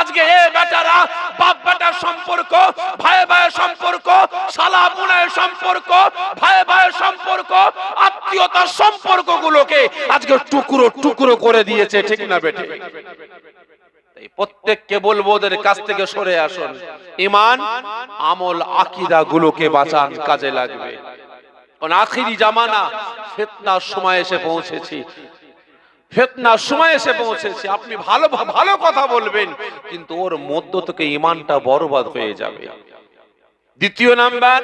আজকে এ বেটারা, বাপ বেটার সম্পর্ক, ভাই ভাইয়ের সম্পর্ক, শালা বোনের সম্পর্ক, ভাই ভাইয়ের সম্পর্ক, আত্মীয়তার সম্পর্কগুলোকে আজকে টুকরো টুকরো করে দিয়েছে, ঠিক না বেটে? প্রত্যেককে বলব ওদের কাছ থেকে সরে আসুন। ইমান, আমল আকিদা গুলোকে বাঁচান, কাজে লাগবে। কারণ আখিরি জামানা ফেতনার সময় এসে পৌঁছেছি। ফেতনার সময় এসে পৌঁছেছে। আপনি ভালো ভালো কথা বলবেন, কিন্তু ওর মধ্য থেকে ইমানটা বরবাদ হয়ে যাবে। দ্বিতীয় নাম্বার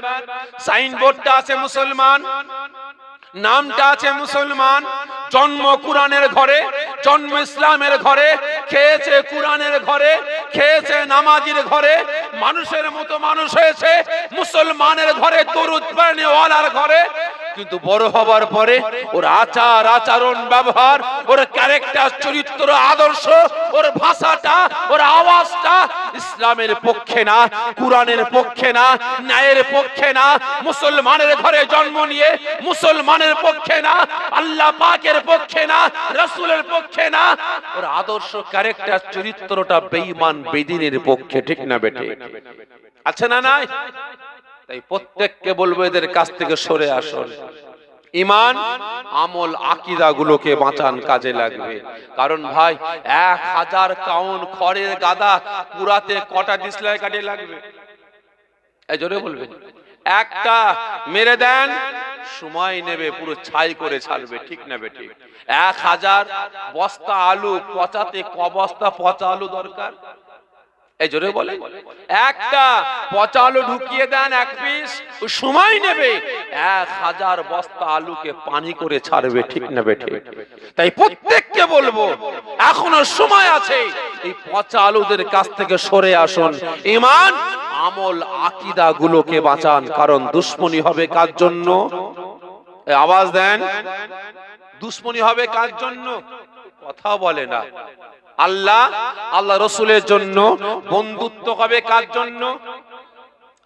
সাইনবোর্ডটা আছে মুসলমান। নামটা আছে মুসলমান। জন্ম কোরআনের ঘরে, জন্ম ইসলামের ঘরে, খেয়েছে কোরআনের ঘরে, খেয়েছে নামাজির ঘরে, মানুষের মতো মানুষ হয়েছে, মুসলমানের ঘরে, দরুদ ওয়ালার ঘরে। কিন্তু বড় হবার পরে ওর আচার, আচরণ, ব্যবহার, ওর ক্যারেক্টার চরিত্র, আদর্শ, ওর ভাষাটা, ওর আওয়াজটা ইসলামের পক্ষে না, কোরআনের পক্ষে না, ন্যায়ের পক্ষে না, মুসলমানের ঘরে জন্ম নিয়ে মুসলমানের পক্ষে না, আল্লাহ পাকের পক্ষে না, রসুলের পক্ষে না, ওর আদর্শ ক্যারেক্টার চরিত্রটা বেঈমান বেদিনের পক্ষে, ঠিক না বেটে আছে না নাই? তাই প্রত্যেককে বলব এদের কাছ থেকে সরে আসুন। ইমান, আমল আকিদা গুলোকে বাঁচান কাজে লাগবে। কারণ ভাই, এক হাজার কাউন খড়ের গাদা পুরাতে কটা ডিসলাই কাটে লাগবে? এই জোরে বলবেন। একটা মেরে দেন, সময় নেবে, পুরো ছাই করে ছাড়বে, ঠিক নেবে ঠিক? এক হাজার বস্তা আলু পচাতে ক বস্তা পচা আলু দরকার? এই জোরে বলে একটা পচা আলু ঢুকিয়ে দেন এক পিস সময় নেবে। এক হাজার বস্তা আলুকে পানি করে ছাড়বে ঠিক নেবে ঠিক। তাই প্রত্যেককে বলব এখনও সময় আছে। এই পচা আলুদের কাছ থেকে সরে আসুন। ইমান আমল আকিদা গুলোকে বাঁচান। কারণ দুশ্মনী হবে কার জন্য? আওয়াজ দেন। দুশ্মনী হবে কার জন্য? কথা বলে না। আল্লাহ আল্লাহ রসুলের জন্য বন্ধুত্ব হবে কার জন্য?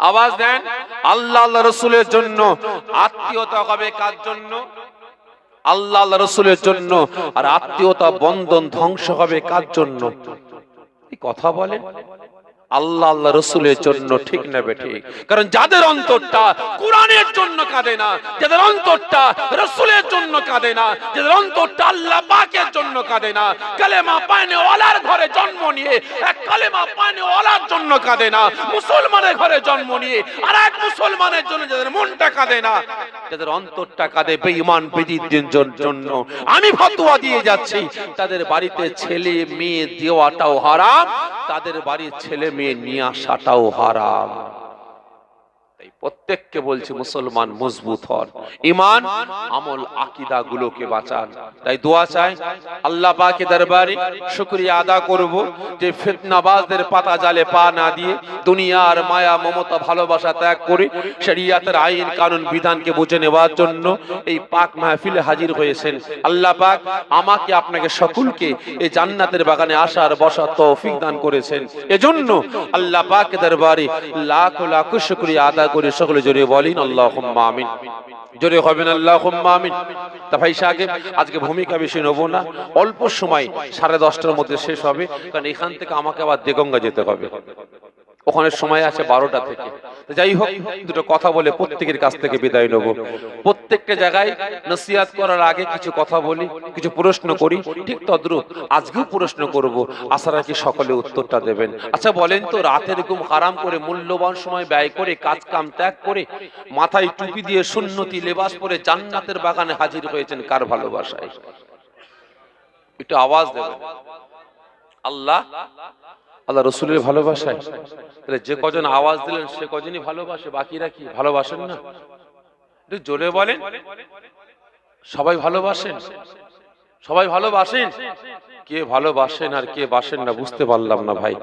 আওয়াজ দেন, আল্লাহ আল্লাহ রসুলের জন্য আত্মীয়তা হবে কার জন্য? আল্লাহ আল্লাহ রসুলের জন্য আর আত্মীয়তা বন্ধন ধ্বংস হবে কার জন্য? কথা বলেন। আল্লাহ আল্লাহ রসুলের জন্য ঠিক নেবে ঠিক। কারণ যাদের অন্তরটা কোরআনের জন্য কাঁদে না, যাদের অন্তরটা রসুলের জন্য কাঁদে না, যাদের অন্তরটা আল্লাহ পাকের জন্য কাঁদে না, কালেমা পায়নে ওলার ঘরে জন্ম নিয়ে, এক কালেমা পায়নে ওলার জন্য কাঁদে না, মুসলমানের ঘরে জন্ম নিয়ে আর এক মুসলমানের জন্য যাদের মনটা কাঁদে না, যাদের অন্তরটা কাঁদে বেঈমান বেদিদের জন্য। আমি ফতোয়া দিয়ে যাচ্ছি, তাদের বাড়িতে ছেলে, মেয়ে দেওয়াটাও হারাম তাদের বাড়ির ছেলে মেয়ে নিয়ে আসাটাও হারাম। তাই প্রত্যেককে বলছি মুসলমান মজবুত হন। ইমান আমল আকিদা গুলোকে বাঁচান। তাই দোয়া চাই আল্লাহ পাকে দরবারে শুকরিয়া আদা করব যে ফিতনাবাজদের পাতা জালে পা না দিয়ে দুনিয়ার মায়া মমতা ভালোবাসা ত্যাগ করে শরিয়াতের আইন কানুন বিধানকে বুঝে নেওয়ার জন্য এই পাক মাহফিলে হাজির হয়েছেন। আল্লাহ পাক আমাকে আপনাকে সকলকে এই জান্নাতের বাগানে আসার বসার তৌফিক দান করেছেন। এজন্য আল্লাহ পাক দরবারে লাখ লাখ শুকরিয়া আদা করে সকলে জোরে বলেন আল্লাহ আমিন। জোরে হবেন আল্লাহ আমিন। তা ভাই সাহেব, আজকে ভূমিকা বেশি নেব না, অল্প সময় সাড়ে দশটার মধ্যে শেষ হবে, কারণ এখান থেকে আমাকে আবার দেগঙ্গা যেতে হবে। ওখানে সময় আছে বারোটা থেকে। যাই হোক, দুটো কথা বলে প্রত্যেকের কাছ থেকে বিদায় নেব। প্রত্যেকটা জায়গায় নসিহাত করার আগে কিছু কথা বলি, কিছু প্রশ্ন করি, ঠিক তদ্রুপ আজকেও প্রশ্ন করব। আশা রাখি সকলে উত্তরটা দেবেন। আচ্ছা বলেন তো, রাতের ঘুম হারাম করে, মূল্যবান সময় ব্যয় করে, কাজ কাম ত্যাগ করে, মাথায় টুপি দিয়ে সুন্নতি লেবাস পরে জান্নাতের বাগানে হাজির হয়েছেন কার ভালোবাসায়? একটু আওয়াজ দেবেন। আল্লাহ আল্লাহ রসুলের ভালোবাসায়। তাহলে যে কজন আওয়াজ দিলেন, সে কজনই ভালোবাসে? বাকিরা কি ভালোবাসেন না? জোরে বলেন। সবাই ভালোবাসেন? সবাই ভালোবাসেন? কে ভালোবাসেন আর কে বাসেন না বুঝতে পারলাম না ভাই।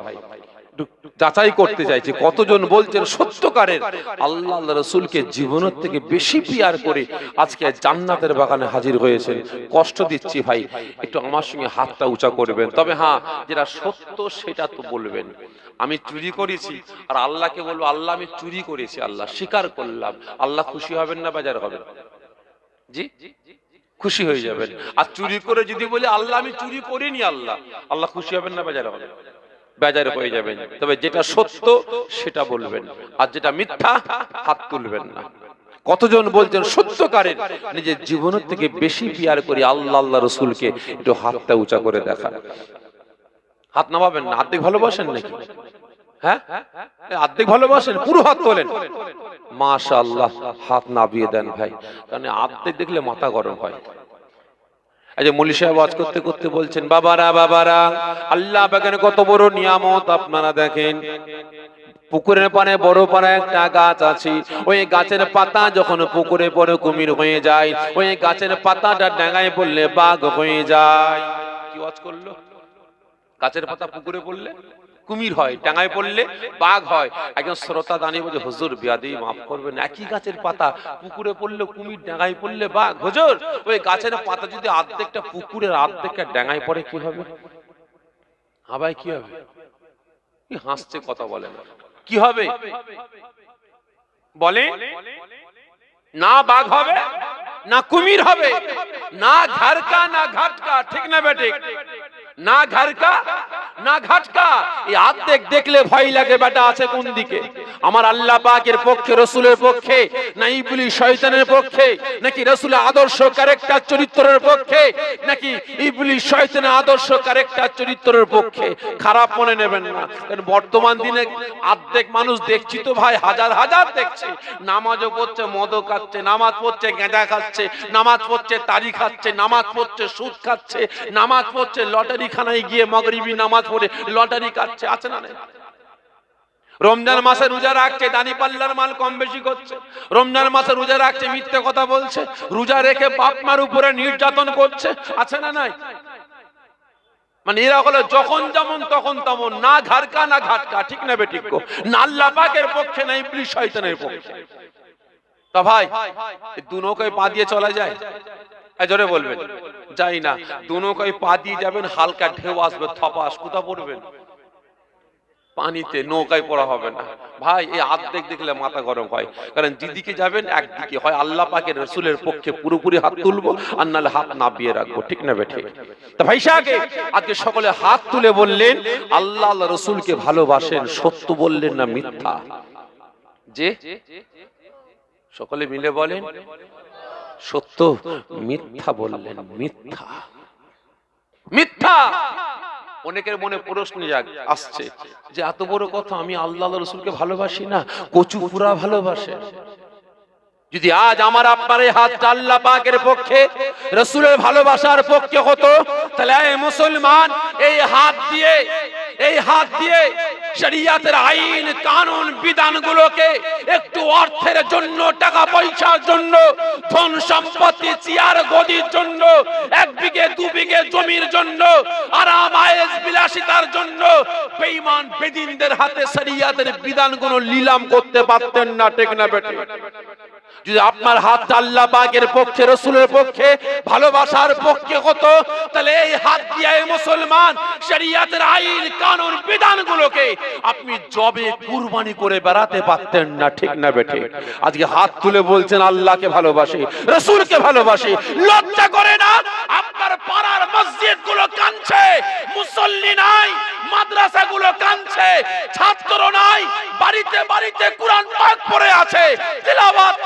যাচাই করতে চাইছি, কতজন বলছেন সত্যকারের। আল্লাহ রসুলকে জীবনের থেকে বেশি পিয়ার করে আজকে জান্নাতের বাগানে হাজির হয়েছেন। কষ্ট দিচ্ছি ভাই, একটু আমার সঙ্গে হাতটা উঁচা করবেন। তবে হ্যাঁ যেটা সত্য সেটা তো বলবেন। আমি চুরি করেছি, আর আল্লাহকে বলব, আল্লাহ আমি চুরি করেছি, আল্লাহ স্বীকার করলাম। আল্লাহ খুশি হবেন না বাজার হবেন জি? খুশি হয়ে যাবেন। আর চুরি করে যদি বলি, আল্লাহ আমি চুরি করিনি, আল্লাহ। আল্লাহ খুশি হবেন না বাজার হবেন বেজার হয়ে যাবেন। তবে যেটা সত্য সেটা বলবেন। আর যেটা মিথ্যা হাত তুলবেন না। কতজন বলছেন সত্যকারের? নিজের জীবনের থেকে বেশি পিয়ার করি আল্লাহ আল্লাহ রসুলকে। একটু হাতটা উঁচা করে দেখা হাত নামাবেন না? আর্ধেক ভালোবাসেন নাকি? হ্যাঁ? আর্ধেক ভালোবাসেন? পুরো হাত তোলেন। হাত নাবিয়ে দেন ভাই। কারণ আর্ধেক দেখলে মাথা গরম হয়। এই যে মলি সাহেব আজ করতে করতে বলছেন, বাবারা বাবারা, আল্লাহ বাগানে কত বড় নিয়ামত আপনারা দেখেন। পুকুরের পানে, বড় পাড়া একটা গাছ আছে। ওই গাছের পাতা যখন পুকুরে পরে কুমির হয়ে যায়, ওই গাছের পাতাটা ডাঙায় পড়লে বাঘ হয়ে যায়। কি ওয়াজ করল? গাছের পাতা পুকুরে পড়লে? কুমির হয়, ডাঙায় পড়লে বাঘ হয়। একজন শ্রোতা দাঁড়িয়ে বলছে, হুজুর, বিয়াদি মাফ করবেন, একই গাছের পাতা, পুকুরে পড়লে কুমির, ডাঙায় পড়লে বাঘ। হুজুর, ওই গাছের পাতা যদি আর্ধেকটা পুকুরের আর্ধেকটা ডাঙায় পড়ে, কি হবে? হাবাই কি হবে? কি হাসছে, কথা বলেন কি হবে? বলে, না বাঘ হবে, না কুমির হবে, না ঘাড়কা না ঘাটকা। ঠিক না বেটে না ঘাড়কা না ঘাটকা এই আর্ধেক দেখলে ভয় লাগে বেটা আছে কোন দিকে? আমার আল্লাহ পাকের পক্ষে, রসুলের পক্ষে, না ইবলি শয়তানের পক্ষে, নাকি রসুলের আদর্শ ক্যারেক্টার চরিত্রের পক্ষে, নাকি ইবলি শয়তানের আদর্শ ক্যারেক্টার চরিত্রের পক্ষে? খারাপ মনে নেবেন না। কারণ বর্তমান দিনে আর্ধেক মানুষ দেখছি তো ভাই, হাজার হাজার দেখছে। নামাজও পড়ছে, মদও খাচ্ছে, নামাজ পড়ছে, গেঁজা খাচ্ছে, নামাজ পড়ছে, তারি খাচ্ছে, নামাজ পড়ছে, সুদ খাচ্ছে, নামাজ পড়ছে, লটারি খানায় গিয়ে মগরিবি নামাজ পড়ে, লটারি কাটছে, আছে না নাই? রমজান মাসে রোজা রাখছে, দানি পাল্লার মাল কম বেশি করছে। রমজান মাসে রোজা রাখছে, মিথ্যে কথা বলছে, রোজা রেখে বাপ মার উপরে নির্যাতন করছে, আছে না নাই? মানে এরা হলো যখন যেমন তখন তেমন, না ঘাটকা না ঘাটকা, ঠিক না বেঠিক না আল্লাহ পক্ষে, না ইবলিশ শয়তানের পক্ষে। তা ভাই দু নৌকায় পা দিয়ে চলা যায়? জোরে বলবেন, যাই না পা দিয়ে যাবেন, হালকা ঢেউ আসবে, থপাস কোথা পড়বেন। পানিতে নৌকায় পড়া হবে না। ভাই, এই আর্ধেক দেখলে মাথা গরম হয়। কারণ যেদিকে যাবেন, একদিকে হয় আল্লাহ পাকের রসুলের পক্ষে পুরোপুরি হাত তুলবো, আর নাহলে হাত নাবিয়ে রাখব। ঠিক না বেঠে তা ভাই সাহেব, আজকে সকলে হাত তুলে বললেন, আল্লাহ আল্লাহ রসুলকে ভালোবাসেন, সত্য বললেন না মিথ্যা? যে? সকলে মিলে বলেন সত্য মিথ্যা বললেন, মিথ্যা। মিথ্যা! অনেকের মনে প্রশ্ন আসছে যে এত বড় কথা আমি আল্লাহ রসুলকে ভালোবাসি না, কচু পুরা ভালোবাসে। যদি আজ আমার আপনার হাতটা আল্লাহ পাকের পক্ষে, রসুলের ভালোবাসার পক্ষে হতো, তাহলে মুসলমান এই হাত দিয়ে এই হাত দিয়ে শরিয়াতের আইন, কানুন, বিধানগুলোকে একটু অর্থের জন্য, টাকা পয়সার জন্য, ধন সম্পত্তি, চেয়ার গদির জন্য, এক বিঘে, দু বিঘে জমির জন্য, আরাম, আয়েস, বিলাসিতার জন্য বেঈমান বেদিনদের হাতে শরিয়াতের বিধানগুলো নিলাম করতে পারতেন না টেকনা বেটে যদি আপনার হাতটা আল্লাহ পাকের পক্ষে, রসুলের পক্ষে, ভালোবাসার পক্ষে হতো, তাহলে এই হাত দিয়ে মুসলমান শরিয়াতের আইন, কানুন, বিধানগুলোকে আপনি জবে কুরবানি করে বেড়াতে পারতেন না, ঠিক না বেঠে? আজকে হাত তুলে বলছেন, আল্লাহকে ভালোবাসি, রসুলকে ভালোবাসি, লজ্জা করে না, আপনার পাড়ার মসজিদগুলো কাঁদছে, মুসল্লি নাই মাদ্রাসা গুলো কাঁদছে, ছাত্র নাই, বাড়িতে বাড়িতে কোরআন পাক পড়ে আছে, তেলাওয়াত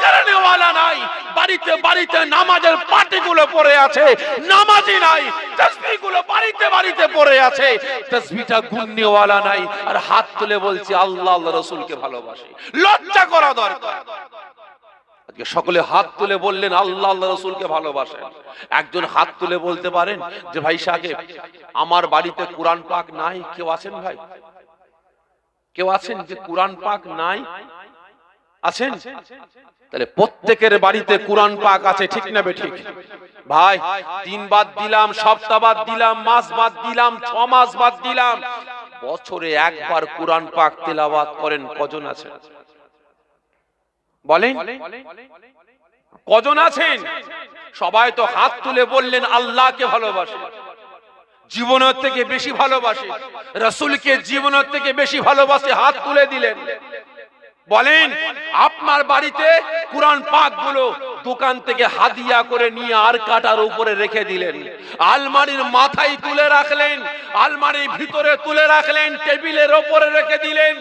নাই। বাড়িতে বাড়িতে নামাজের পাটি গুলো পড়ে আছে। নামাজি নাই তসবিহগুলো বাড়িতে বাড়িতে পড়ে আছে। তসবিহটা গুননেওয়ালা নাই। আর হাত তুলে বলছি, আল্লাহ আল্লাহ রসুলকে লজ্জা করা দরকার। সকলে হাত তুলে বললেন, আল্লাহ আল্লাহ রসুলকে ভালোবাসেন একজন হাত তুলে বলতে পারেন যে, ভাই সাহেব, আমার বাড়িতে কোরআন পাক নাই? কেউ আছেন ভাই? কেউ আছেন যে, কোরআন পাক নাই? আছেন? তাহলে প্রত্যেকের বাড়িতে কোরআন পাক আছে ঠিক না বে ঠিক? ভাই দিন বাদ দিলাম সপ্তাহ বাদ দিলাম মাস বাদ দিলাম ছ মাস বাদ দিলাম। বছরে একবার কোরআন পাক তেলাওয়াত করেন কজন আছেন? বলেন। কজন আছেন? সবাই তো হাত তুলে বললেন আল্লাহকে ভালোবাসে। জীবনের থেকে বেশি ভালোবাসে। রসুলকে জীবনের থেকে বেশি ভালোবাসে হাত তুলে দিলেন। বলেন আপনার বাড়িতে কোরআন পাকগুলো দোকান থেকে হাদিয়া করে নিয়ে আর কাটার উপরে রেখে দিলেন। আলমারির মাথায় তুলে রাখলেন, আলমারির ভিতরে তুলে রাখলেন, টেবিলের ওপরে রেখে দিলেন।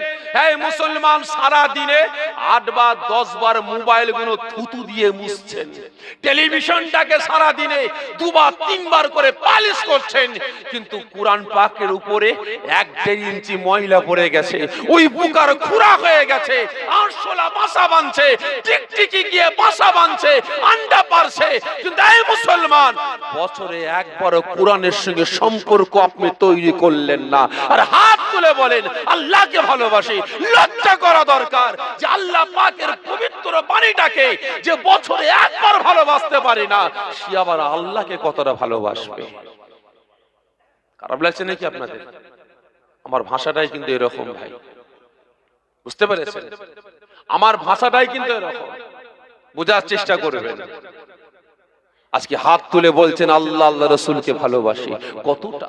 এই মুসলমান সারা দিনে আট বার দশ বার মোবাইলগুলো থুতু দিয়ে মুছছেন। টেলিভিশনটাকে সারা দিনে দুবার, তিনবার করে পালিশ করছেন। কিন্তু কোরআন পাকের উপরে এক দেড় ইঞ্চি ময়লা পড়ে গেছে। ওই বুকার খুরা হয়ে গেছে। আরশোলা বাসা বাঁধছে। টিকটিকি গিয়ে বাসা বাঁধছে। আন্ডা পারছে। কিন্তু এই মুসলমান, বছরে একবার কোরআনের সঙ্গে সম্পর্ক আপনি তৈরি করলেন না। আর হাত তুলে বলেন, আল্লাহকে ভালোবাসি, লজ্জা করা দরকার যে আল্লাহ পাকের পবিত্র বাণীটাকে যে বছরে একবার ভালোবাসতে পারে না, সে আবার আল্লাহকে কতটা ভালোবাসবে? খারাপ লাগছে নাকি আপনাদের? আমার ভাষাটাই কিন্তু এরকম ভাই। বুঝতে পেরেছেন? আমার ভাষাটাই কিন্তু এরকম। বোঝার চেষ্টা করবেন। আজকে হাত তুলে বলছেন আল্লাহ আল্লাহ রসুলকে ভালোবাসি। কতটা?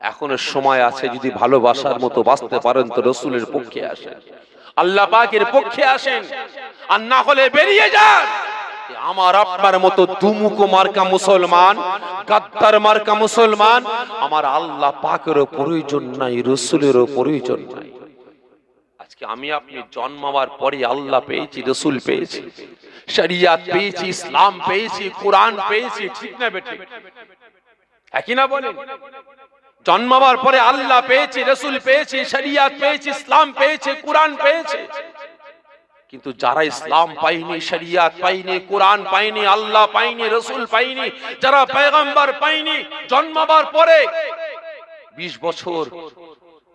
এখনও সময় আছে যদি ভালোবাসার মতো বাঁচতে পারেন তো রসুলের পক্ষে আসেন। আল্লাহ পাকের পক্ষে আসেন। আর না হলে বেরিয়ে যান। আমার আপনার মতো দুমুকো মার্কা মুসলমান গাদ্দার মার্কা মুসলমান আমার আল্লাহ পাকেরও প্রয়োজন নাই রসুলেরও প্রয়োজন নাই। আমি আপনি জন্মাবার পরে আল্লাহ পেয়েছি, রসুল পেয়েছি, শরিয়াত পেয়েছি, ইসলাম পেয়েছি, কোরআন পেয়েছি, ঠিক না বেঠিক? একই না বলেন? জন্মাবার পরে আল্লাহ পেয়েছি, রসুল পেয়েছি, শরিয়াত পেয়েছি, ইসলাম পেয়েছে, কোরআন পেয়েছে। কিন্তু যারা ইসলাম পাইনি শরিয়াত পাইনি কোরআন পাইনি আল্লাহ পাইনি রসুল পাইনি যারা পেগম্বর পাইনি জন্মাবার পরে বিশ বছর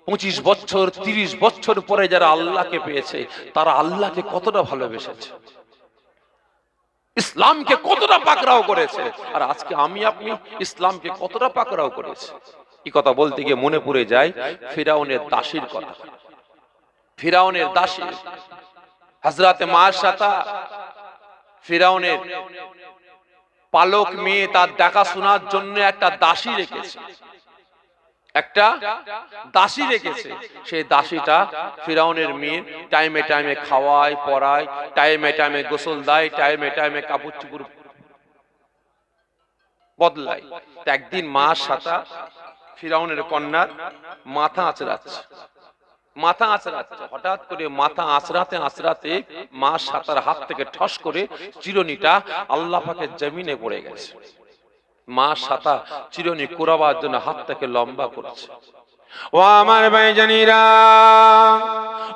পঁচিশ বছর, তিরিশ বছর পরে যারা আল্লাহকে পেয়েছে, তারা আল্লাহকে কতটা ভালোবেসেছে? ইসলামকে কতটা পাকড়াও করেছে? আর আজকে আমি, আপনি ইসলামকে কতটা পাকড়াও করেছে? এই কথা বলতে গিয়ে মনে পড়ে যায়, ফিরাউনের দাসীর কথা। ফিরাউনের দাসী হজরতে মাশাতা, ফিরাউনের পালক মেয়ে তার দেখাশোনার জন্য একটা দাসী রেখেছে। একটা দাসী রেখেছে। সেই দাসীটা ফিরাউনের মেয়ে টাইমে টাইমে খাওয়ায়, পড়ায়, টাইমে টাইমে গোসল দেয়, টাইমে টাইমে কাপড় চুপুর বদলায়। একদিন মা সাতা ফিরাউনের কন্যার মাথা আঁচড়াচ্ছে। মাথা আঁচড়াচ্ছে। হঠাৎ করে মাথা আঁচড়াতে আঁচড়াতে মা সাতার হাত থেকে ঠস করে চিরনিটা আল্লাহ জমিনে পড়ে গেছে। মা সাতা চিরনি কোরাবার জন্য হাতটাকে লম্বা করছে। ও আমার ভাই জানিরা,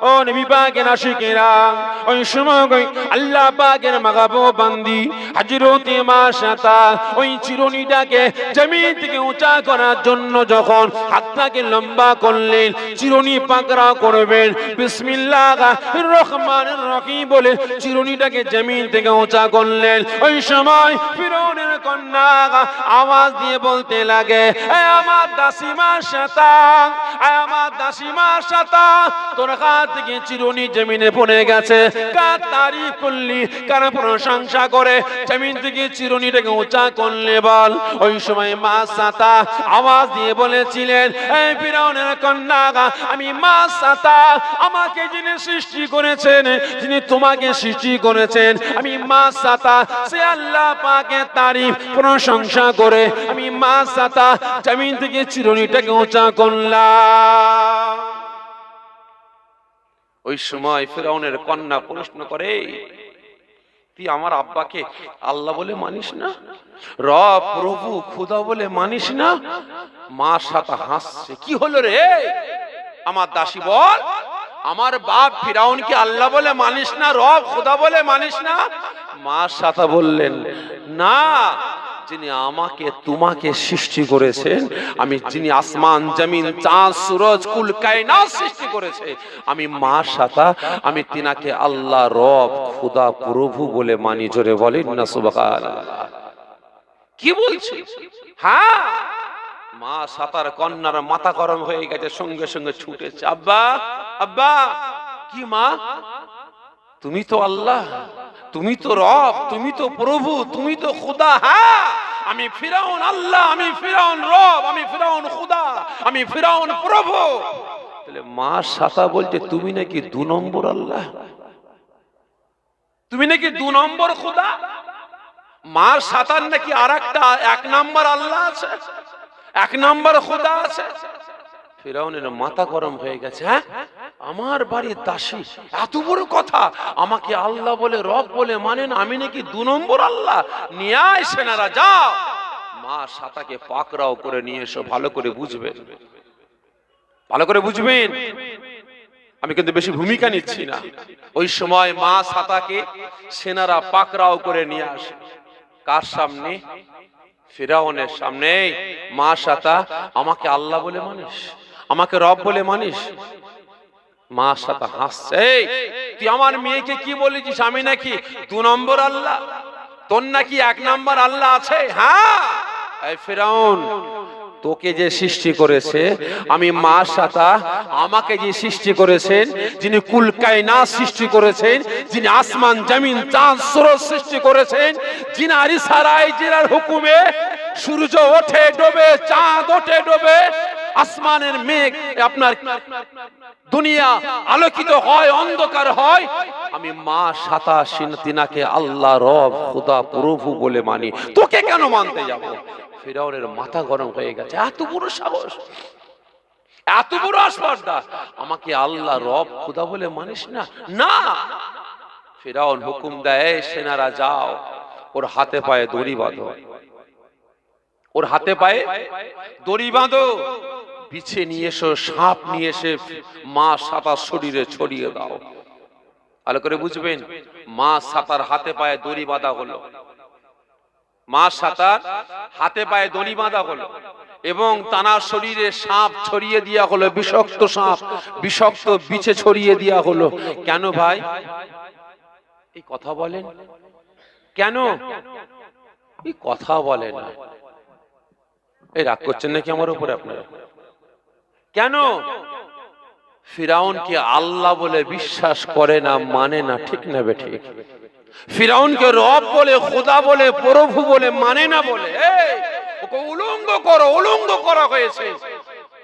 ও নবী পাকের আশিকেরা, ওই সময় আল্লাহ পাকের মাগাবো বান্দি হাজরতে মা সাতা ওই চিরনিটাকে জমিন থেকে উঁচা করার জন্য যখন হাতটাকে লম্বা করলেন, চিরনি পাকড়া করবেন, বিসমিল্লাহ রহমান রহিম বলে চিরনিটাকে জমিন থেকে উঁচা করলেন। ওই সময় ফিরৌনের কন্যা আওয়াজ দিয়ে বলতে লাগে, "এ আমার দাসিমা আমার দাসিমা সাতা, তোর হাত থেকে চিরুনি জমিনে পড়ে গেছে। কার তারিফ করলি কার প্রশংসা করে? জমিন থেকে উঁচা করলে বল। ওই সময় মা সাতা আওয়াজ দিয়ে বলেছিলেন, এই ফিরাউনের কন্যা আমি মা সাতা, আমাকে যিনি সৃষ্টি করেছেন, যিনি তোমাকে সৃষ্টি করেছেন, আমি মা সাতা, সে আল্লাহ পাকে তারিফ প্রশংসা করে। আমি মা সাতা, জমিন থেকে চিরুনিটাকে উঁচা করলাম ওই সময় ফেরাউনের কন্যা প্রশ্ন করে, তুই আমার আব্বাকে আল্লাহ বলে মানিস না? রব, প্রভু, খুদা বলে মানিস না? মা সাথে হাসছে। কি হলো রে? আমার দাসী বল, আমার বাপ ফিরাউনকে আল্লাহ বলে মানিস না? রব, খুদা বলে মানিস না? মা সাথে বললেন, না যিনি আমাকে, তোমাকে সৃষ্টি করেছেন, আমি যিনি আসমান, জমিন, চাঁদ, সুরজ, কুল, কায়নাত সৃষ্টি করেছে, আমি মা সাতা, আমি তিনাকে আল্লাহ রব, খুদা প্রভু বলে মানি, জোরে বলেন না সুবহানাল্লাহ কি বলছি? হ্যাঁ? মা সাতার কন্যার মাথা গরম হয়ে গেছে, সঙ্গে সঙ্গে ছুটেছে। আব্বা আব্বা, কি মা? তুমি তো আল্লাহ। তুমি তো রব, তুমি তো প্রভু, তুমি তো খুদা হ্যাঁ? আমি ফিরাউন আল্লাহ, আমি ফিরাউন রব, আমি ফিরাউন খুদা, আমি ফিরাউন প্রভু। তাহলে মা সাতা বলছে তুমি নাকি দু নম্বর আল্লাহ? তুমি নাকি দু নম্বর খুদা? মা সাতার নাকি আর এক নম্বর আল্লাহ আছে, এক নম্বর খোদা আছে। ফেরাউনের মাথা গরম হয়ে গেছে হ্যাঁ? আমার বাড়ির দাসী, এত বড় কথা। আমাকে আল্লাহ বলে, রব বলে মানেন, আমি নাকি দু নম্বর আল্লাহ। নিয়ে আয় সেনারা, যাও। মা সাতাকে পাকরাও করে নিয়ে এসো, ভালো করে বুঝবেন। ভালো করে বুঝবেন? আমি কিন্তু বেশি ভূমিকা নিচ্ছি না। ওই সময় মা সাতাকে সেনারা পাকরাও করে নিয়ে আসে। কার সামনে? ফিরাউনের সামনে মা সাতা, আমাকে আল্লাহ বলে মানিস? আমাকে রব বলে মানিস? মা সাতা হাসছে। "এই, তুই আমার মেয়েকে কি বলেছিস? আমি নাকি দু নম্বর আল্লাহ। তোর নাকি এক নম্বর আল্লাহ আছে? হ্যাঁ? ফিরাউন তোকে যে সৃষ্টি করেছে আমি মা সাতা আমাকে যে সৃষ্টি করেছেন যিনি কুলকায়না সৃষ্টি করেছেন যিনি আসমান জমিন চাঁদ সূরজ সৃষ্টি করেছেন যিনি আরিসারাই জিরার হুকুমে সূর্য ওঠে ডোবে চাঁদ ওঠে ডোবে আসমানের মেঘ আপনার দুনিয়া আলোকিত হয়, অন্ধকার হয়। আমি মা সাতা তিনাকে আল্লাহ রব, খুদা, প্রভু বলে মানি। তোকে কেন মানতে যাব? ফিরাউনের মাথা গরম হয়ে গেছে। এত বড় সাহস। এত বড় আসপার্দা আমাকে আল্লাহ রব, খুদা বলে মানিস না? না। ফিরাউন হুকুম দেয়, সেনারা যাও। ওর হাতে পায়ে দড়ি বাঁধো। ওর হাতে পায়ে দড়ি বাঁধো। বিছে নিয়ে এসো সাপ নিয়ে এসে মা সাতার শরীরে ছড়িয়ে দাও। ভালো করে বুঝবেন মা সাতার হাতে পায়ে দড়ি বাঁধা হলো। মা সাতার হাতে পায়ে দড়ি বাঁধা হলো এবং তানার শরীরে সাপ ছড়িয়ে দেওয়া হলো বিষাক্ত সাপ বিষাক্ত বিছে ছড়িয়ে দেওয়া হলো। কেন ভাই? এই কথা বলেন। কেন? এই কথা বলে না। এই রাগ করছেন নাকি আমার উপরে আপনারা? কেন? ফিরাউনকে আল্লাহ বলে বিশ্বাস করে না মানে না, ঠিক না বে ঠিক? ফিরাউনকে রব বলে, খোদা বলে, প্রভু বলে মানে না বলে? উলঙ্গ করো, উলঙ্গ করা হয়েছে।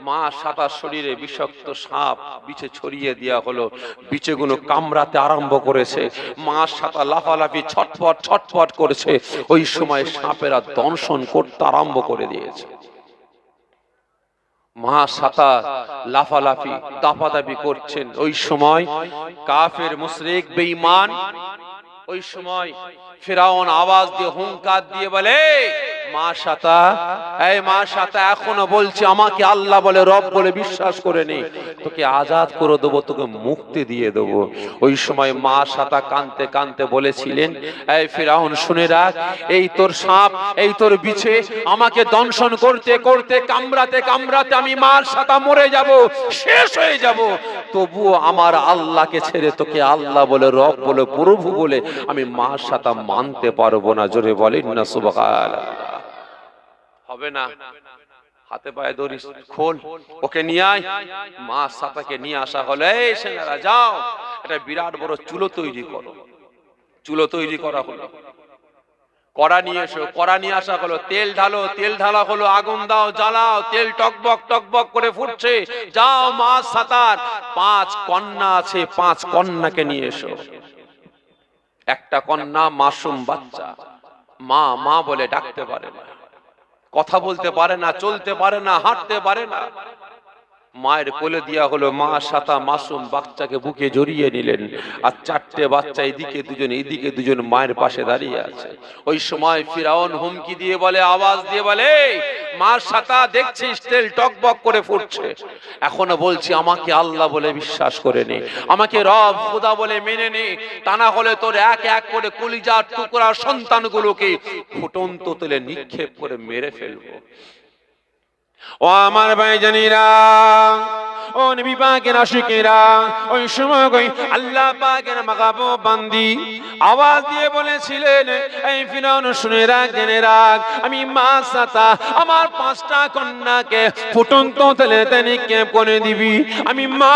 মা সাতা শরীরে বিষাক্ত সাপ বিছে ছড়িয়ে দেওয়া হলো বিছেগুলো কামড়াতে আরম্ভ করেছে। মা সাতা লাফালাফি ছটফট ছটফট করেছে। ওই সময় সাপেরা দংশন করতে আরম্ভ করে দিয়েছে। মা সাতা লাফালাফি দাপাদাপি করছেন। ওই সময় কাফের মুশরিক বেঈমান, ওই সময় ফেরাউন আওয়াজ দিয়ে হুঙ্কার দিয়ে বলে মা সাতা, এই মা সাতা এখনও বলছি আমাকে আল্লাহ বলে, রব বলে বিশ্বাস করে নে। তোকে আজাদ করে দেবো, তোকে মুক্তি দিয়ে দেবো। ওই সময় মা সাতা কানতে কানতে বলেছিলেন, এই ফেরাউন, শুনে রাখ, এই তোর সাপ, এই তোর বিছে, আমাকে দংশন করতে করতে, কামড়াতে কামড়াতে আমি মার সাতা মরে যাব, শেষ হয়ে যাব। তবুও আমার আল্লাহকে ছেড়ে তোকে আল্লাহ বলে, রব বলে, প্রভু বলে আমি মার সাতা মানতে পারব না। জোরে বলেন না সুবহান হবে না। হাতে পায়ে দড়ি খোল ওকে নিয়ে আয়। মা সাতাকে নিয়ে আসা হলো এই সেনারা যাও। এটা বিরাট বড় চুলো তৈরি করো। চুলো তৈরি করা হলো। কড়া নিয়ে এসো কড়া নিয়ে আসা হলো। তেল ঢালো তেল ঢালা হলো। আগুন দাও জ্বালাও। তেল টকবক টকবক করে ফুটছে। যাও মা সাতার। পাঁচ কন্যা আছে পাঁচ কন্যাকে নিয়ে এসো। একটা কন্যা মাসুম বাচ্চা। মা মা বলে ডাকতে পারে না। কথা বলতে পারে না চলতে পারে না হাঁটতে পারে না। মায়ের কোলে দিয়া হলো মা সাতা মাসুম বাচ্চাকে বুকে জড়িয়ে নিলেন। আর চারটে বাচ্চা এদিকে দুজন এদিকে দুজন মায়ের পাশে দাঁড়িয়ে আছে। ওই সময় ফিরাউন হুমকি দিয়ে বলে আওয়াজ দিয়ে বলে "এই, মা সাতা দেখছিস? তেল টকবক করে ফুটছে। এখনও বলছি আমাকে আল্লাহ বলে বিশ্বাস করে নে। আমাকে রব খোদা বলে মেনে নে। তা না হলে তোর এক এক করে কলিজার টুকরা সন্তানগুলোকে ফুটন্ত তেলে নিক্ষেপ করে মেরে ফেলব। ও আমার ভাই জানিরা ও নবী পাকের আশিকেরা, ওই সময় কই আল্লাহ পাকের মাগাবো বান্দি আওয়াজ দিয়ে বলেছিলেন, এই ফিরাউন, শুনে রাখ, জেনে রাখ, আমি মা সাতা, আমার পাঁচটা কন্যাকে ফুটন্ত তেলে তে নিক্ষেপ করে দিবি। আমি মা,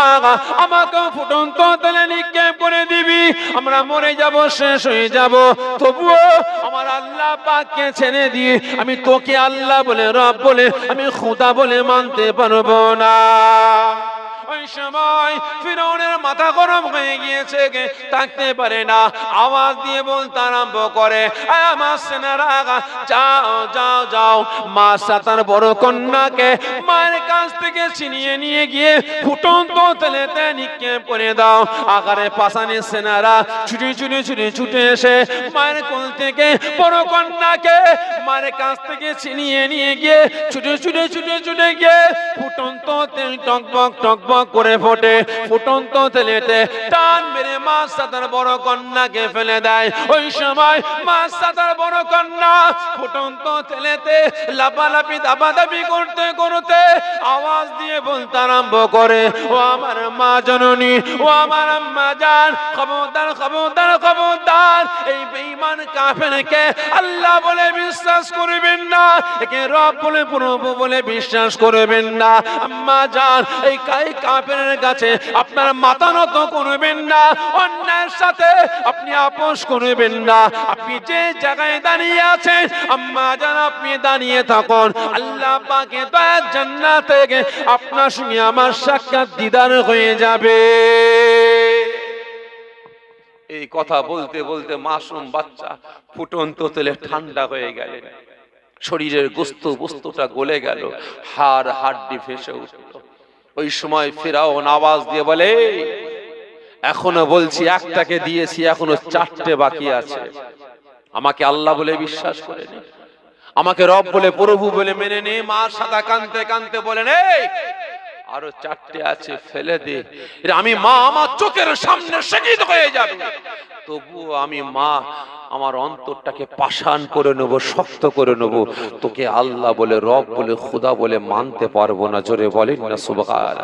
আমাকে ফুটন্ত তেলে নিক্ষেপ করে দিবি। আমরা মরে যাব, শেষ হয়ে যাব, তবুও আমার আল্লাহ পাককে ছেড়ে দিয়ে আমি তোকে আল্লাহ বলে, রব বলে, আমি খোদা বলে মানতে পারব না। সময় ফিরাউনের মাথা গরম হয়ে গিয়েছে থাকতে পারে না। আওয়াজ দিয়ে বলতে আরম্ভ করে আমার সেনারা যাও যাও যাও। মা সাতার বড় কন্যাকে মায়ের কাছ থেকে ছিনিয়ে নিয়ে গিয়ে ফুটন্ত তেলেতে নিক্ষেপ করে দাও। আকারে পাশানি সেনারা ছুটে ছুটে ছুটে ছুটে এসে মায়ের কোল থেকে বড় কন্যাকে মায়ের কাছ থেকে ছিনিয়ে নিয়ে গিয়ে ছুটে ছুটে ছুটে ছুটে গিয়ে ফুটন্ত তেল টকবক টকবক করে ফোটে, ফুটন্ত তেলেতে টান মেরে মা সাতার বড় কন্যাকে ফেলে দেয়। ওই সময় মা সাতার বড় কন্যা ফুটন্ত তেলেতে লাপালাপি দাবাদাবি করতে করতে আওয়াজ দিয়ে বলতে আরম্ভ করে, ও আমার মা জননী, ও আমার আম্মা জান, খবরদার খবরদার খবরদার, এই বেঈমান কাফেরকে আল্লাহ বলে বিশ্বাস করবেন না, একে রব বলে, প্রভু বলে বিশ্বাস করবেন না। আম্মা জান, এই কাই কাফেরের কাছে, আপনার মাথা নত করবেন না অন্যায়ের সাথে আপনি আপোষ করবেন না। আপনি যে জায়গায় দাঁড়িয়ে আছেন, আম্মা জান, আপনি দাঁড়িয়ে থাকুন। আল্লাহ পাকে দয়ার জান্নাত থেকে আপনার সঙ্গে আমার সাক্ষাৎ দিদার হয়ে যাবে। এই কথা বলতে বলতে মাসুম বাচ্চা ফুটন্ত তেলে ঠান্ডা হয়ে গেলেন শরীরের গোস্ত বস্তুটা গলে গেল, হাড় হাড্ডি ভেসে উঠল। ওই সময় ফেরাও আওয়াজ দিয়ে বলে, এখনও বলছি, একটাকে দিয়েছি, এখনও চারটে বাকি আছে। আমাকে আল্লাহ বলে বিশ্বাস করে নে। আমাকে রব বলে, প্রভু বলে মেনে নে, মা সাদা কানতে কানতে বলে, এই আরও চারটে আছে, ফেলে দে। আমি মা, আমার চোখের সামনে শহীদ হয়ে যাবে। তবুও আমি মা, আমার অন্তরটাকে পাষাণ করে নেব, শক্ত করে নেব। তোকে আল্লাহ বলে, রব বলে, খুদা বলে মানতে পারব না, জোরে বলেন না সুবহান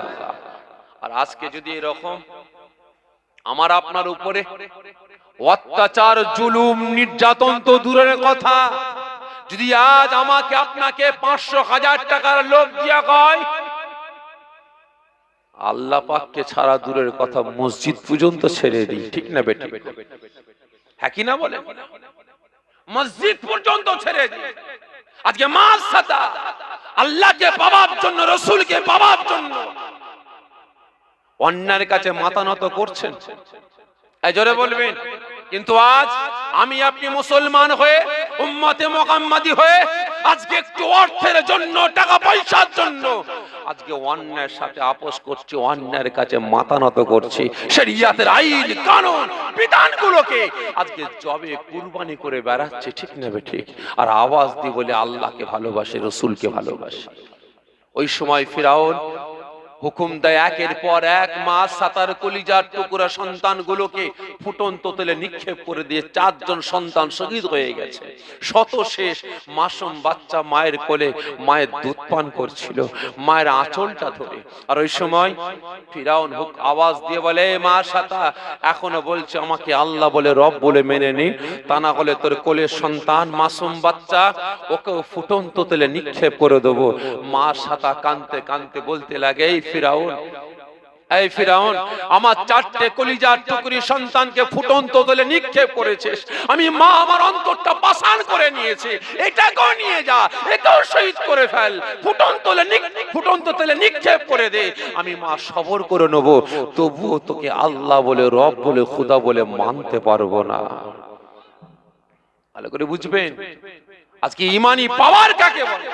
আর আজকে যদি এরকম আমার আপনার উপরে অত্যাচার, জুলুম, নির্যাতন তো দূরের কথা, যদি আজ আমাকে আপনাকে পাঁচশো হাজার টাকার লোক দিয়া কয় আল্লাহ পাককে ছাড়া দূরের কথা মসজিদ পর্যন্ত ছেড়ে দিই, ঠিক না বেটি হ্যাঁ কি না বলে? মসজিদ পর্যন্ত ছেড়ে দিই। আজকে মাস সাতা আল্লাহকে পাবার জন্য, রসুলকে পাবার জন্য। অন্যের কাছে মাথা নত করছেন। জোরে বলবেন, কিন্তু আজ আমি আপনি মুসলমান হয়ে, উম্মতে মোকাম্মাদি হয়ে, আজকে একটু অর্থের জন্য, টাকা পয়সার জন্য আজকে অন্যায়ের সাথে আপোষ করছি অন্যায়ের কাছে মাথা নত করছি। শরিয়াতের আইন, কানুন, বিধানগুলোকে আজকে জবে কুরবানি করে বেড়াচ্ছে, ঠিক নেবে ঠিক? আর আওয়াজ দি বলে আল্লাহকে ভালোবাসে, রসুলকে ভালোবাসে। ওই সময় ফিরাউন হুকুম দেয় একের পর এক মাস সাতার কলিজার টুকুরা সন্তানগুলোকে ফুটন্ত তেলে নিক্ষেপ করে দিয়ে চারজন সন্তান শহীদ হয়ে গেছে। শত শেষ মাসুম বাচ্চা মায়ের কোলে মায়ের দুধ পান করছিল। মায়ের আঁচলটা ধরে। আর ওই সময় ফিরাউন হুক আওয়াজ দিয়ে বলে, "এ মা সাতা, এখনও বলছে আমাকে আল্লাহ বলে, রব বলে মেনে নি। তা না হলে তোর কোলের সন্তান, মাসুম বাচ্চা ওকে ফুটন্ত তেলে নিক্ষেপ করে দেবো। মা সাতা কানতে কানতে বলতে লাগে ফিরাউন। এই ফিরাউন, আমার চারটে কলিজার টুকরি সন্তানকে ফুটন্ত তোলে নিক্ষেপ করেছিস আমি মা, আমার অন্তরটা পাষাণ করে নিয়েছি। এটাকেও নিয়ে যা এটাও শহীদ করে ফেল। ফুটন্ত ফুটন্ত তেলে নিক্ষেপ করে দে। আমি মা, সবর করে নেব। তবুও তোকে আল্লাহ বলে, রব বলে, খুদা বলে মানতে পারব না। ভালো করে বুঝবেন? আজকে ইমানি পাওয়ার কাকে বলে?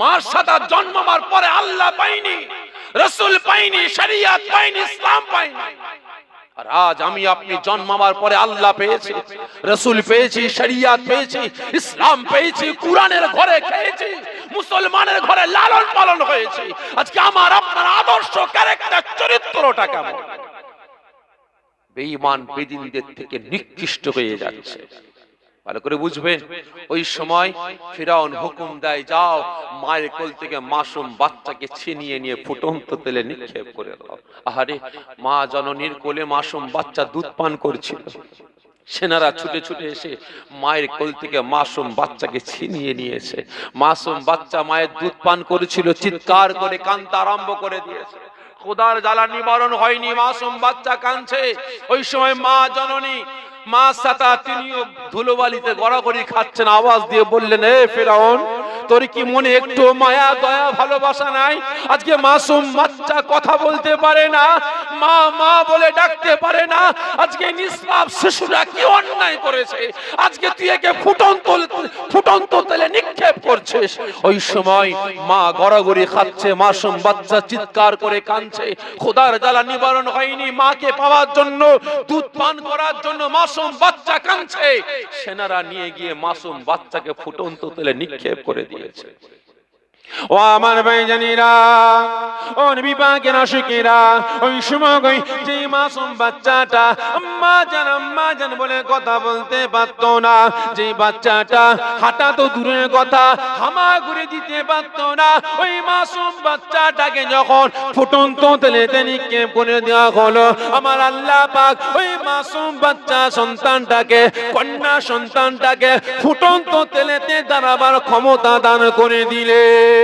মার সাদা জন্মাবার পরে আল্লাহ পাইনি রসুল পাইনি, শরিয়াত পাইনি, ইসলাম পাইনি। আর আজ আমি আপনি জন্মাবার পরে আল্লাহ পেয়েছি, রসুল পেয়েছি, শরিয়াত পেয়েছি, ইসলাম পেয়েছি, কোরআনের ঘরে খেয়েছি, মুসলমানের ঘরে লালন পালন হয়েছি। আজকে আমার, আপনার আদর্শ ক্যারেক্টার, চরিত্রটা কেমন? বেঈমান বেদিনদের থেকে নিকৃষ্ট হয়ে যাচ্ছে। ভালো করে বুঝবেন, ওই সময় ফিরাউন হুকুম দেয়, যাও, মায়ের কোল থেকে মাসুম বাচ্চাকে ছিনিয়ে নিয়ে ফুটন্ত তেলে নিক্ষেপ করে দাও আহারে, মা জননীর কোলে মাসুম বাচ্চা দুধ পান করছিল। সেনারা ছুটে ছুটে এসে মায়ের কোল থেকে মাসুম বাচ্চাকে ছিনিয়ে নিয়েছে। মাসুম বাচ্চা মায়ের দুধ পান করেছিল, চিৎকার করে কান্তা আরম্ভ করে দিয়েছে। খোদার জ্বালা নিবারণ হয়নি, মাসুম বাচ্চা কাঁদছে। ওই সময় মা জননী মা সাতা তিনিও ধুলোবালিতে গড়াগড়ি খাচ্ছেন, আওয়াজ দিয়ে বললেন, এ ফেরাউন, তোর কি মনে একটু মায়া, দয়া, ভালোবাসা নাই? আজকে মাসুম বাচ্চা কথা বলতে পারে না, মা মা বলে ডাকতে পারে না, আজকে নিষ্পাপ শিশুরা কি অন্যায় করেছে? আজকে তুই একে ফুটন্ত ফুটন্ত তেলে নিক্ষেপ করছিস। ওই সময় মা গড়াগড়ি খাচ্ছে, মাসুম বাচ্চা চিৎকার করে কাঁদছে। খোদার জ্বালা নিবারণ হয়নি মাকে পাওয়ার জন্য, দুধ পান করার জন্য মাসুম বাচ্চা কাঁদছে। সেনারা নিয়ে গিয়ে মাসুম বাচ্চাকে ফুটন্ত তেলে নিক্ষেপ করে দিয়েছে। ও আমার ভাই জানিরা ও নবী পাকের আশিকেরা, ওই সময় যে মাসুম বাচ্চাটা আম্মা জান আম্মা জান বলে কথা বলতে পারতো না। যে বাচ্চাটা হাঁটা তো দূরের কথা, হামা ঘুরে দিতে পারতো না। ওই মাসুম বাচ্চাটাকে যখন ফুটন্ত তেলেতে নিক্ষেপ করে দেওয়া হলো, আমার আল্লাহ পাক ওই মাসুম বাচ্চা সন্তানটাকে, কন্যা সন্তানটাকে ফুটন্ত তেলেতে দাঁড়াবার ক্ষমতা দান করে দিলেন।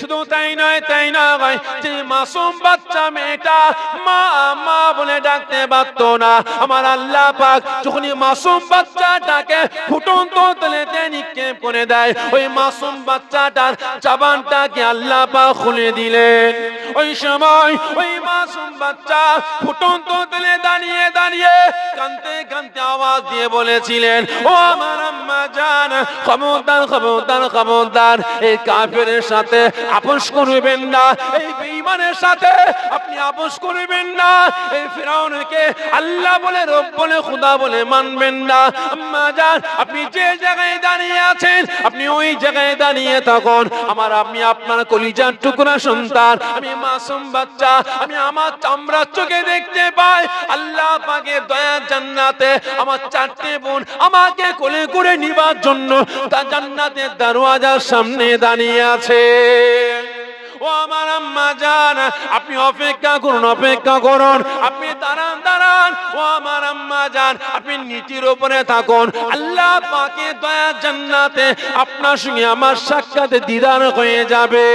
শুধু তাই নয় তাই নয় যে মাসুম বাচ্চা মেয়েটা, মা মা বলে ডাকতে পারতো না। আমার আল্লাহ পাক যখনই মাসুম বাচ্চাটাকে ফুটন্ত তেলেতে নিক্ষেপ করে দেয়, ওই মাসুম বাচ্চাটার জবানটাকে আল্লাহ পাক খুলে দিলেন। ওই সময় ওই মাসুম বাচ্চা ফুটন্ত তেলে দাঁড়িয়ে দাঁড়িয়ে কানতে কানতে আওয়াজ দিয়ে বলেছিলেন, ও আমার আম্মা জান, খবরদার খবরদার খবরদার, এই কাফেরের সাথে আপোষ করবেন না, এই বেঈমানের সাথে আপনি আপোষ করবেন না, এই ফিরাউনকে আল্লাহ বলে, রব বলে, খোদা বলে মানবেন না। আম্মা জান, আপনি যে জায়গায় দাঁড়িয়ে আছেন, আপনি ওই জায়গায় দাঁড়িয়ে থাকুন। আমার, আমি আপনার কলিজার টুকরা সন্তান, আমি মাসুম বাচ্চা, আমি আমার চামড়ার চোখে দেখতে পাই। আল্লাহ পাকে দয়া জান্নাতে আমার চারটে বোন আমাকে কোলে করে নিবার জন্য তা জান্নাতের দরওয়াজার সামনে দাঁড়িয়ে আছে। ও আমার আম্মা জান, আপনি অপেক্ষা করুন অপেক্ষা করুন, আপনি দাঁড়ান দাঁড়ান। ও আমার আম্মা জান, আপনি নীতির উপরে থাকুন। আল্লাহ পাকে দয়া জান্নাতে আপনার সঙ্গে আমার সাক্ষাতে দিদার হয়ে যাবে।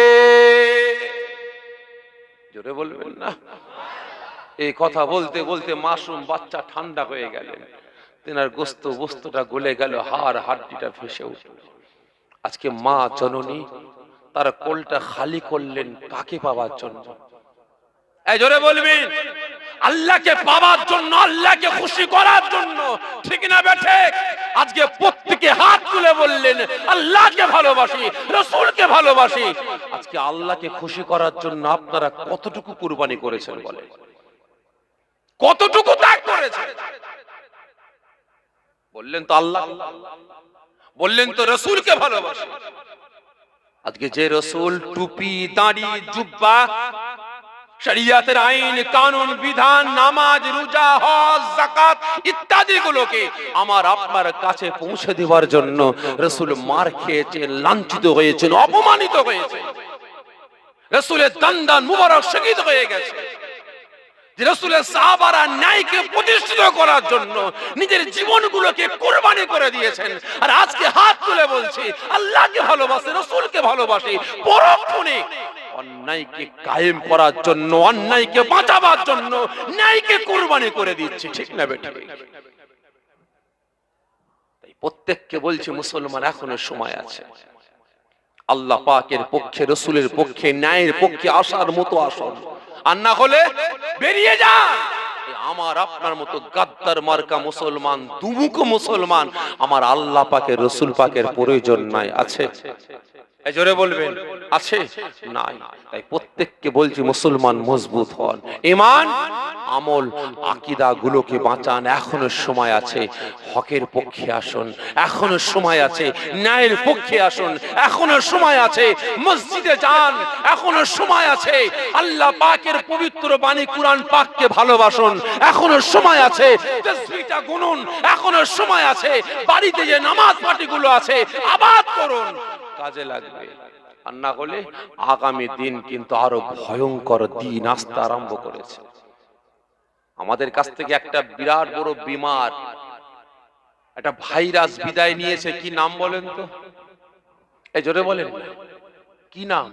জোরে বলবেন না? এই কথা বলতে বলতে মাশরুম বাচ্চা ঠান্ডা হয়ে গেলেন। তেনার গোস্ত বস্তুটা গলে গেল, হাড় হাড্ডিটা ভেসে উঠল। আজকে মা জননী, তার কোলটা খালি করলেন কাকে পাওয়ার জন্য? জোরে বলবেন! আল্লাহকে পাওয়ার জন্য, আল্লাহকে খুশি করার জন্য। ঠিক না বেঠে আজকে প্রত্যেকে হাত তুলে বললেন, আল্লাহকে ভালোবাসি, রসুলকে ভালোবাসি। আজকে আল্লাহকে খুশি করার জন্য আপনারা কতটুকু কুরবানি করেছেন বলে কতটুকু ত্যাগ করেছেন? বললেন তো আল্লাহ। বললেন তো রসুলকে ভালোবাসি। আজকে যে রসুল টুপি, দাড়ি, জুব্বা শরিয়াতের আইন, কানুন, বিধান, নামাজ, রোজা, হজ, যাকাত ইত্যাদি গুলোকে আমার আপনার কাছে পৌঁছে দেওয়ার জন্য রসুল মার খেয়েছেন লাঞ্ছিত হয়েছেন অপমানিত হয়েছে। রসুলের দান্দান মুবারক শহীদ হয়ে গেছে। রসুলের সাহাবারা ন্যায়কে প্রতিষ্ঠিত করার জন্য নিজের জীবনগুলোকে কোরবানি করে দিয়েছেন। আর আজকে হাত তুলে বলছি, আল্লাহকে ভালোবাসে, রসুলকে ভালোবাসি, পরক্ষণে। অন্যায়কে কায়েম করার জন্য, অন্যায়কে বাঁচাবার জন্য ন্যায়কে কোরবানি করে দিচ্ছে, ঠিক না বেটা? প্রত্যেককে বলছি, মুসলমান এখনও সময় আছে। আল্লাহ পাকের পক্ষে, রসুলের পক্ষে, ন্যায়ের পক্ষে আসার মতো আসন। আর না হলে বেরিয়ে এই আমার, আপনার মতো গাদ্দার মার্কা মুসলমান, দুমুখ মুসলমান, আমার আল্লাহ পাকের, রসুল পাকের প্রয়োজন নাই, আছে? জোরে বলবেন, আছে? নাই। তাই প্রত্যেককে বলছি মুসলমান মজবুত হন। ইমান আমল আকিদা গুলোকে বাঁচান। এখনও সময় আছে। হকের পক্ষে আসুন। এখনও সময় আছে। ন্যায়ের পক্ষে আসুন। এখনও সময় আছে। মসজিদে যান। এখনও সময় আছে। আল্লাহ পাকের পবিত্র বাণী কুরআন পাককে ভালোবাসুন। এখনও সময় আছে। তাসবিহটা গুনুন। এখনও সময় আছে। বাড়িতে যে নামাজ পাটিগুলো আছে, আবাদ করুন। কাজে লাগবে। আর না হলে আগামী দিন কিন্তু আরও ভয়ঙ্কর দিন আসতে আরম্ভ করেছে। আমাদের কাছ থেকে একটা বিরাট বড় বিমার, একটা ভাইরাস বিদায় নিয়েছে। কি নাম বলেন তো? এই জোরে বলেন। কি নাম?